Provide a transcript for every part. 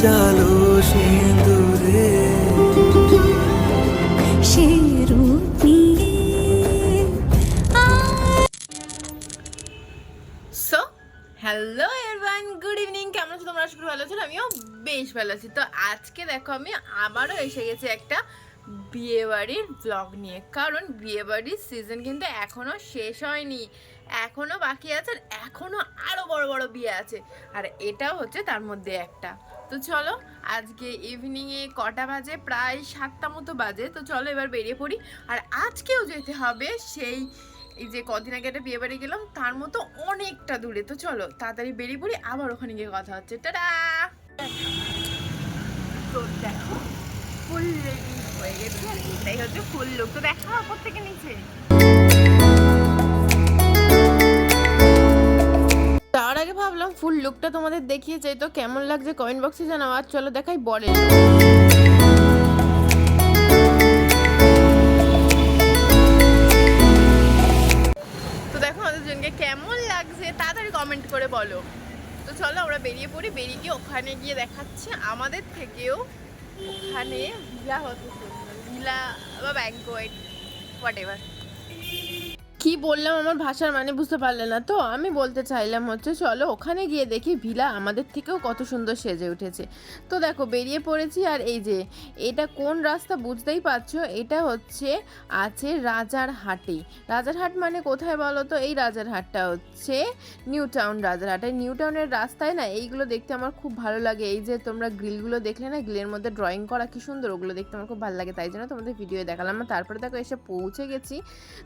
সাজালো সিঁদুরে। Hello everyone good evening কেমন আছো তোমরা? আশা করি ভালো আছো আমিও বেশ ভালো আছি। তো আজকে দেখো আমি আবারও এসে গেছি একটা বিয়ে বাড়ির ব্লগ নিয়ে। কারণ বিয়ে বাড়ির সিজন কিন্তু এখনও শেষ হয়নি এখনও বাকি আছে আর এখনও আরও বড় বড় বিয়ে আছে। আর এটাও হচ্ছে তার মধ্যে একটা। তো চলো, আজকে ইভিনিংয়ে কটা বাজে? প্রায় সাতটা মতো বাজে। তো চলো এবার বেরিয়ে পড়ি। আর আজকেও যেতে হবে সেই, এই যে কদিন আগে একটা বিয়ে বাড়ি গেলাম, তার মতো অনেকটা দূরে। তো চলো, তাড়াতাড়ি বেরিয়ে পড়ি, আবার ওখানে গিয়ে কথা হচ্ছে। তো দেখো, ফুল রেডি হয়ে গেছে। এটাই হচ্ছে ফুল লোক তো দেখা থেকে নিচে। ভাবলাম ফুল লুকটা তোমাদের দেখিয়ে চাই তো কেমন লাগছে কমেন্ট বক্সে জানাও। আর চলো দেখাই বলে। তো দেখো আমাদের জনকে কেমন লাগছে, তাড়াতাড়ি কমেন্ট করে বলো। তো চলো আমরা বেরিয়ে পড়ি, বেরিয়ে গিয়ে ওখানে গিয়ে দেখাচ্ছি আমাদের থেকেও ওখানে ভিলা হতে ভিলা বা ব্যাঙ্কোয়েট হোয়াট এভার কি বললাম আমার ভাষার মানে বুঝতে পারলে না তো? আমি বলতে চাইলাম হচ্ছে, চলো ওখানে গিয়ে দেখি ভিলা আমাদের থেকেও কত সুন্দর সেজে উঠেছে। তো দেখো, বেরিয়ে পড়েছি আর এই যে, এটা কোন রাস্তা বুঝতেই পারছ? এটা হচ্ছে আছে রাজার হাটে। রাজার হাট মানে কোথায় বলো তো? এই রাজার হাটটা হচ্ছে নিউ টাউন রাজার হাটে। নিউ টাউনের রাস্তায় না, এইগুলো দেখতে আমার খুব ভালো লাগে। এই যে তোমরা গ্রিলগুলো দেখলে না, গ্রিলের মধ্যে ড্রয়িং করা কি সুন্দর, ওগুলো দেখতে আমার খুব ভালো লাগে। তাই জন্য তোমাদের ভিডিও দেখালাম। তারপরে দেখো এসে পৌঁছে গেছি।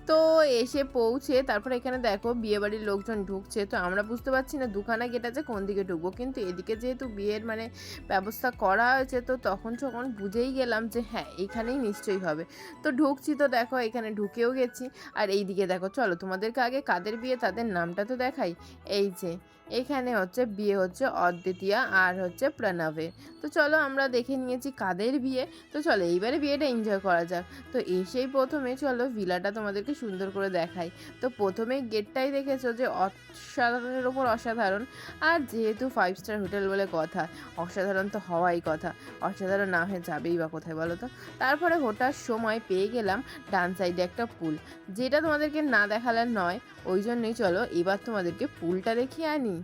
তো এসে পৌঁছে তারপরে এখানে দেখো বিয়ে বাড়ির লোকজন ঢুকছে। তো আমরা বুঝতে পারছি না দুখানা গেট আছে, কোন দিকে ঢুকবো। কিন্তু এদিকে যেহেতু বিয়ের মানে ব্যবস্থা করা হয়েছে, তো তখন যখন বুঝেই গেলাম যে হ্যাঁ এইখানেই নিশ্চয়ই হবে। তো ঢুকছি তো দেখো, এখানে ঢুকেও গেছি। আর এই দিকে দেখো, চলো তোমাদেরকে আগে কাদের বিয়ে, তাদের নামটা তো দেখাই। এই যে, এখানে হচ্ছে বিয়ে হচ্ছে অদ্বিতীয়া আর হচ্ছে প্রণবে। তো চলো আমরা দেখে নিয়েছি কাদের বিয়ে। তো চলো এইবারে বিয়েটা এনজয় করা যাক। তো এসেই প্রথমে চলো ভিলাটা তোমাদেরকে সুন্দর করে দেখাই তো প্রথমে গেটটাই দেখেছ যে অসাধারণের ওপর অসাধারণ। আর যেহেতু ফাইভ স্টার হোটেল বলে কথা, অসাধারণ তো হওয়াই কথা। অসাধারণ না হয়ে যাবেই বা কোথায় বলো তো? তারপরে ওঠার সময় পেয়ে গেলাম ডান সাইডে একটা পুল। যেটা তোমাদেরকে না দেখালে নয়, ওই জন্যই চলো এবার তোমাদেরকে পুলটা দেখিয়ে আনি।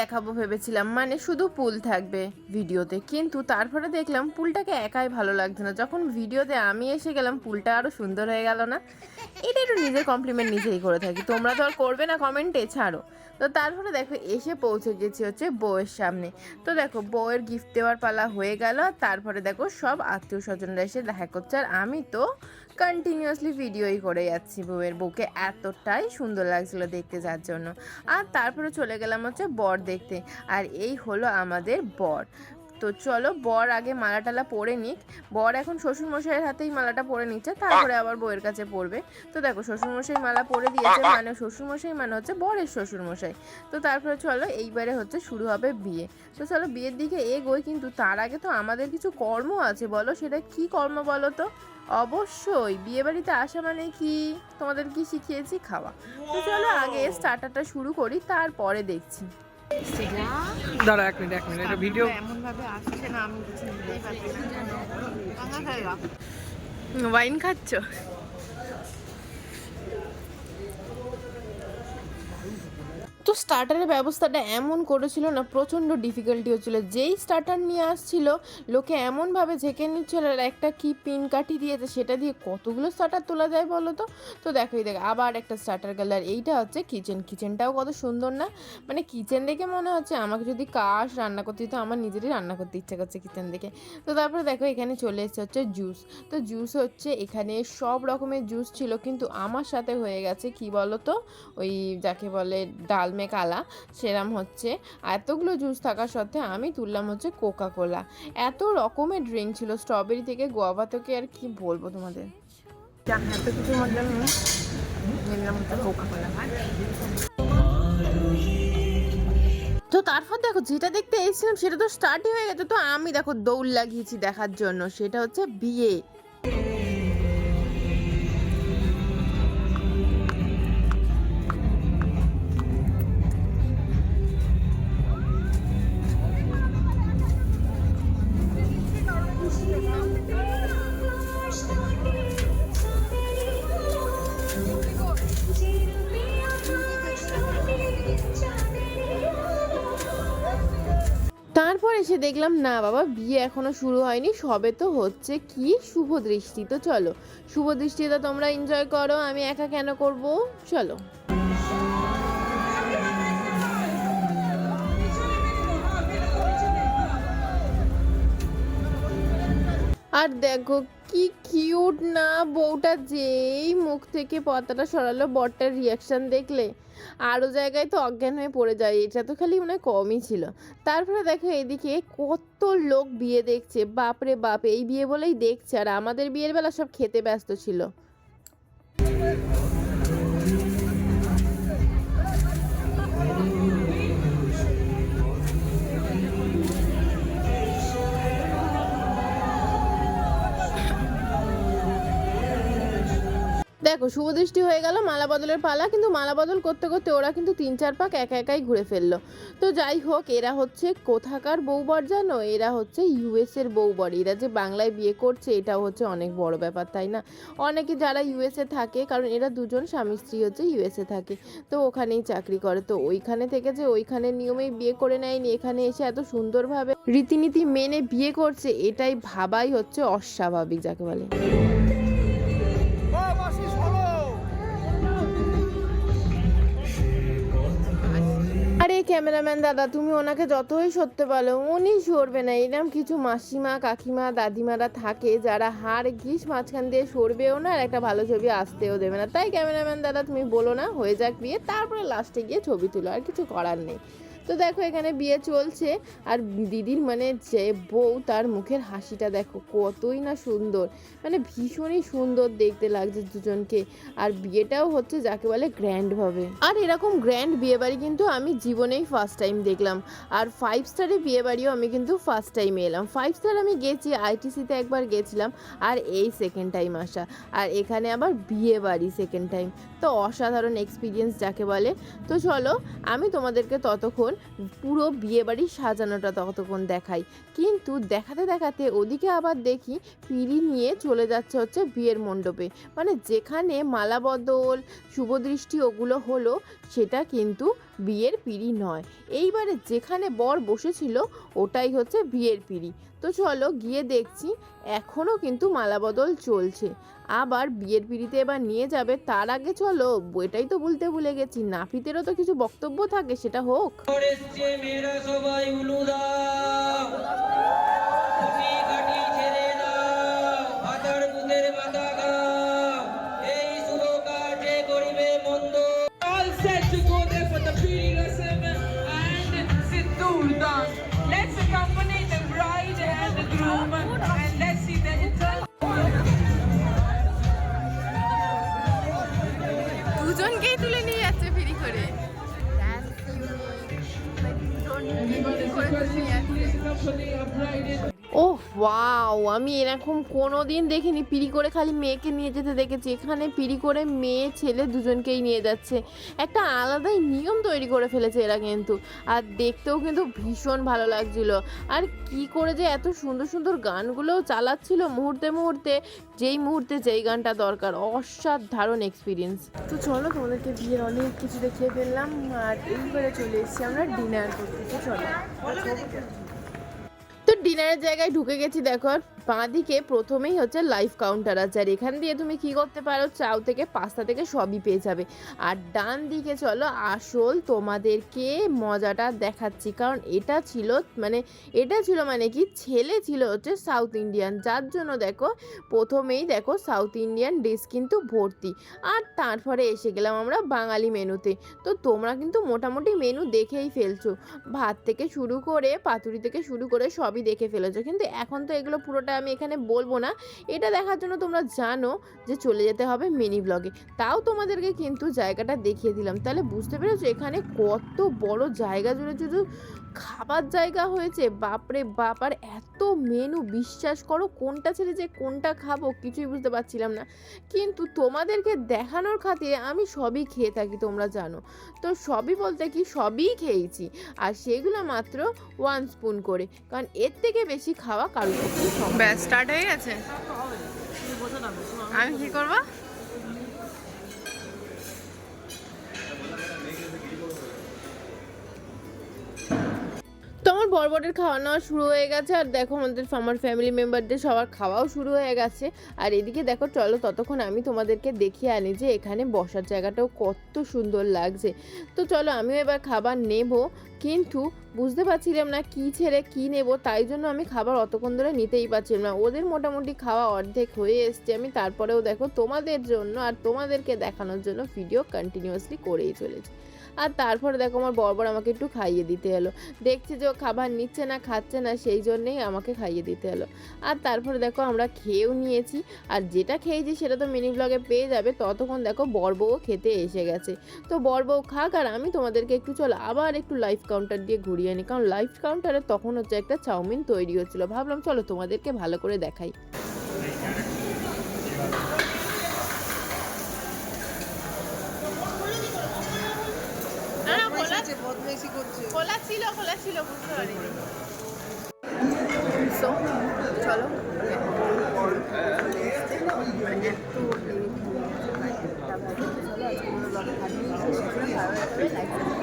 দেখাবো ভেবেছিলাম মানে শুধু পুল থাকবে ভিডিওতে। কিন্তু তারপরে দেখলাম পুলটাকে একাই ভালো লাগছে না। যখন ভিডিওতে আমি এসে গেলাম, পুলটা আরও সুন্দর হয়ে গেল না? এটা একটু নিজের কমপ্লিমেন্ট নিজেই করে থাকি। তোমরা তো আর করবে না কমেন্টে ছাড়ো। তো তারপরে দেখো, এসে পৌঁছে গেছি হচ্ছে বউয়ের সামনে। তো দেখো, বউয়ের গিফট দেওয়ার পালা হয়ে গেল। তারপরে দেখো, সব আত্মীয় স্বজনরা এসে দেখা করছে। আর আমি তো কন্টিনিউয়াসলি ভিডিওই করে যাচ্ছি বউয়ের বউকে। এতটাই সুন্দর লাগছিল দেখতে যার জন্য। আর তারপরে চলে গেলাম হচ্ছে বর দেখতে। আর এই হলো আমাদের বর। তো চলো বর আগে মালা টালা পরে নিক। বর এখন শ্বশুরমশাইয়ের হাতেই মালাটা পরে নিচ্ছে, তারপরে আবার বউয়ের কাছে পড়বে তো দেখো শ্বশুরমশাই মালা পরে দিয়েছে মানে শ্বশুরমশাই মানে হচ্ছে বরের শ্বশুরমশাই। তো তারপরে চলো এইবারে হচ্ছে শুরু হবে বিয়ে। তো চলো বিয়ের দিকে এগোই, কিন্তু তার আগে তো আমাদের কিছু কর্ম আছে বলো, সেটা কি কর্ম বলো তো? অবশ্যই। বিয়ে বাড়িতে আসা মানে কি? তোমাদের কি শিখিয়েছি? খাওয়া। তো চলো আগে স্টার্টারটা শুরু করি তারপরে দেখছি। দাঁড়া এক মিনিট এক মিনিট এটা ভিডিও এমনভাবে আসছে না আমি নিতেই পারছি না। ওয়াইন খাচ্ছ? স্টার্টারের ব্যবস্থাটা এমন করেছিল না, প্রচণ্ড ডিফিকাল্টি হচ্ছিল। যেই স্টার্টার নিয়ে আসছিল, লোকে এমনভাবে ঝেঁকে নিচ্ছিল আর একটা কি পিন কাটি দিয়েছে সেটা দিয়ে কতগুলো স্টার্টার তোলা যায় বলো তো? তো দেখো, এই দেখো, আবার একটা স্টার্টার গেল। আর এইটা হচ্ছে কিচেন কিচেনটাও কত সুন্দর না? মানে কিচেন দেখে মনে হচ্ছে আমাকে যদি কাশ রান্না করতে দিত, আমার নিজেরই রান্না করতে ইচ্ছা করছে কিচেন দেখে। তো তারপরে দেখো, এখানে চলে এসেছে হচ্ছে জুস তো জুস হচ্ছে এখানে সব রকমের জুস ছিল, কিন্তু আমার সাথে হয়ে গেছে কি বলো তো? ওই যাকে বলে ডালমে কালা সেরাম হচ্ছে। এতগুলো জুস থাকা সত্ত্বেও আমি তুললাম হচ্ছে কোকা কোলা এত রকমের ড্রিঙ্ক ছিল স্ট্রবেরি থেকে গোয়াবা থেকে আর কি বলব তোমাদের? এত কিছুর মধ্যে নিলাম হচ্ছে কোকা কোলা তো তারপর দেখো যেটা দেখতে এসেছিলাম সেটা তো স্টার্টই হয়ে গেছে। তো আমি দেখো দৌড় লাগিয়েছি দেখার জন্য। সেটা হচ্ছে বিয়ে এসে দেখলাম, না বাবা, বিয়ে এখনও শুরু হয়নি, সবে তো হচ্ছে। কি শুভ দৃষ্টি? তো চলো, শুভ দৃষ্টিটা তোমরা এনজয় করো, আমি একা কেন করব? চলো। আর দেখো কি কিউট না বউটা যেই মুখ থেকে পতাটা সরালো, বরটার রিয়াকশান দেখলে। আরও জায়গায় তো অজ্ঞান হয়ে পড়ে যায়, এটা তো খালি মনে কমই ছিল। তারপরে দেখো এদিকে কত লোক বিয়ে দেখছে, বাপরে বাপ, এই বিয়ে বলেই দেখছে। আর আমাদের বিয়ের বেলা সব খেতে ব্যস্ত ছিল। দেখো শুভদৃষ্টি হয়ে গেল মালা বদলের পালা, কিন্তু মালা বদল করতে করতে ওরা কিন্তু তিন চার পাক একা একাই ঘুরে ফেলল। তো যাই হোক, এরা হচ্ছে কোথাকার বউবর জানো? এরা হচ্ছে ইউএস এর বউবর এরা যে বাংলায় বিয়ে করছে, এটাও হচ্ছে অনেক বড় ব্যাপার, তাই না? অনেকে যারা ইউএসএ থাকে, কারণ এরা দুজন স্বামী, স্ত্রী হচ্ছে ইউএসএ থাকে, তো ওখানেই চাকরি করে। তো ওইখানে থেকে যে ওইখানে নিয়মেই বিয়ে করে নেয়নি, এখানে এসে এত সুন্দরভাবে রীতিনীতি মেনে বিয়ে করছে, এটাই ভাবাই হচ্ছে অস্বাভাবিক, যাকে বলে। ক্যামেরাম্যান দাদা, তুমি ওনাকে যতই সরতে বলো, উনি সরবে না। এরম কিছু মাসিমা, কাকিমা, দাদিমারা থাকে যারা হাড় ঘিস মাঝখান দিয়ে সরবেও না আর একটা ভালো ছবি আসতেও দেবে না। তাই ক্যামেরাম্যান দাদা, তুমি বলো না, হয়ে যাক বিয়ে, তারপরে লাস্টে গিয়ে ছবি তুলো, আর কিছু করার নেই। তো দেখো এখানে বিয়ে চলছে আর দিদির মানে যে বউ তার মুখের হাসিটা দেখো কতই না সুন্দর। মানে ভীষণই সুন্দর দেখতে লাগছে দুজনকে। আর বিয়েটাও হচ্ছে যাকে বলে গ্র্যান্ডভাবে আর এরকম গ্র্যান্ড বিয়ে বাড়ি কিন্তু আমি জীবনেই ফার্স্ট টাইম দেখলাম। আর ফাইভ স্টারের বিয়ে বাড়িও আমি কিন্তু ফার্স্ট টাইম এলাম। ফাইভ স্টার আমি গেছি আইটিসিতে একবার গেছিলাম, আর এই সেকেন্ড টাইম আসা। আর এখানে আবার বিয়ে বাড়ি সেকেন্ড টাইম তো অসাধারণ এক্সপিরিয়েন্স যাকে বলে। তো চলো, আমি তোমাদেরকে ততক্ষণ পুরো বিয়েবাড়ি সাজানোটা ততক্ষণ দেখাই। কিন্তু দেখাতে দেখাতে ওদিকে আবার দেখি পিড়ি নিয়ে চলে যাচ্ছে হচ্ছে বিয়ের মণ্ডপে। মানে যেখানে মালা বদল শুভদৃষ্টি ওগুলো হলো, সেটা কিন্তু বিয়ের পিড়ি নয়। এইবারে যেখানে বর বসেছিল, ওটাই হচ্ছে বিয়ের পিড়ি। তো চলো গিয়ে দেখছি এখনও কিন্তু মালাবদল চলছে। আবার বিয়ের পিড়িতে এবার নিয়ে যাবে, তার আগে চলো, এটাই তো বলতে ভুলে গেছি, নাপিতেরও তো কিছু বক্তব্য থাকে, সেটা হোক। সবাই আমি এরকম কোনো দিন দেখিনি। পিড়ি করে খালি মেয়েকে নিয়ে যেতে দেখেছি। এখানে পিড়ি করে মেয়ে ছেলে দুজনকেই নিয়ে যাচ্ছে। একটা আলাদাই নিয়ম তৈরি করে ফেলেছে এরা কিন্তু। আর দেখতেও কিন্তু ভীষণ ভালো লাগছিল। আর কি করে যে এত সুন্দর সুন্দর গানগুলোও চালাচ্ছিল মুহূর্তে মুহূর্তে যেই মুহূর্তে যেই গানটা দরকার। অসাধারণ এক্সপিরিয়েন্স তো চলো তোমাদেরকে বিয়ের অনেক কিছু দেখিয়ে ফেললাম। আর এইবারে চলে এসেছি আমরা ডিনার করতে। চলো তো ডিনারের জায়গায় ঢুকে গেছি দেখো। আর বাঁ দিকে প্রথমেই হচ্ছে লাইভ কাউন্টার আছে। আর এখান দিয়ে তুমি কি করতে পারো? চাউ থেকে পাস্তা থেকে সবই পেয়ে যাবে। আর ডান দিকে চলো, আসল তোমাদেরকে মজাটা দেখাচ্ছি। কারণ এটা ছিল মানে এটা ছিল মানে কি? ছেলে ছিল হচ্ছে সাউথ ইন্ডিয়ান যার জন্য দেখো, প্রথমেই দেখো সাউথ ইন্ডিয়ান ডিশ কিন্তু ভর্তি। আর তারপরে এসে গেলাম আমরা বাঙালি মেনুতে। তো তোমরা কিন্তু মোটামুটি মেনু দেখেই ফেলছো। ভাত থেকে শুরু করে, পাতুরি থেকে শুরু করে সবই দেখে ফেলেছো। কিন্তু এখন তো এগুলো পুরোটা আমি এখানে বলব না। এটা দেখার জন্য তোমরা জানো যে চলে যেতে হবে মিনি ব্লগে। তাও তোমাদেরকে কিন্তু জায়গাটা দেখিয়ে দিলাম। তাহলে বুঝতে পেরেছ এখানে কত বড় জায়গা জুড়ে শুধু খাবার জায়গা হয়েছে? বাপরে বাপ, আর এত মেনু বিশ্বাস করো কোনটা ছেড়ে যে কোনটা খাব কিছুই বুঝতে পারছিলাম না। কিন্তু তোমাদেরকে দেখানোর খাতিরে আমি সবই খেয়ে থাকি, তোমরা জানো। তো সবই বলতে কি সবই খেয়েছি। আর সেগুলো মাত্র ওয়ান স্পুন করে। কারণ এর থেকে বেশি খাওয়া কারোর পক্ষে। ব্যাস স্টার্ট হয়ে গেছে? আমি কি করব? আমার বরবরের খাওয়া নেওয়া শুরু হয়ে গেছে। আর দেখো আমাদের আমার ফ্যামিলি মেম্বারদের সবার খাওয়াও শুরু হয়ে গেছে। আর এদিকে দেখো, চলো ততক্ষণ আমি তোমাদেরকে দেখিয়ে আনি যে এখানে বসার জায়গাটাও কত সুন্দর লাগছে। তো চলো আমিও এবার খাবার নেব। কিন্তু বুঝতে পারছিলাম না কি ছেড়ে কি নেব, তাই জন্য আমি খাবার অতক্ষণ ধরে নিতেই পারছিলাম না। ওদের মোটামুটি খাওয়া অর্ধেক হয়ে এসছে। আমি তারপরেও দেখো তোমাদের জন্য আর তোমাদেরকে দেখানোর জন্য ভিডিও কন্টিনিউয়াসলি করেই চলেছি। আর তারপরে দেখো আমার বরবর আমাকে একটু খাইয়ে দিতে এলো। দেখছে যে ও খাবার নিচ্ছে না, খাচ্ছে না, সেই জন্যেই আমাকে খাইয়ে দিতে এলো। আর তারপরে দেখো আমরা খেয়েও নিয়েছি। আর যেটা খেয়েছি সেটা তো মিনি ব্লগে পেয়ে যাবে। ততক্ষণ দেখো বরবউ খেতে এসে গেছে। তো বরবউ খাক আর আমি তোমাদেরকে একটু চলো আবার একটু লাইফ কাউন্টার দিয়ে ঘুরিয়ে নিই কারণ লাইফ কাউন্টারে তখন হচ্ছে একটা চাউমিন তৈরি হচ্ছিল। ভাবলাম চলো তোমাদেরকে ভালো করে দেখাই না না খোলা খোলা ছিল খোলা ছিল বুঝতে পারিনি। সো চলো। এত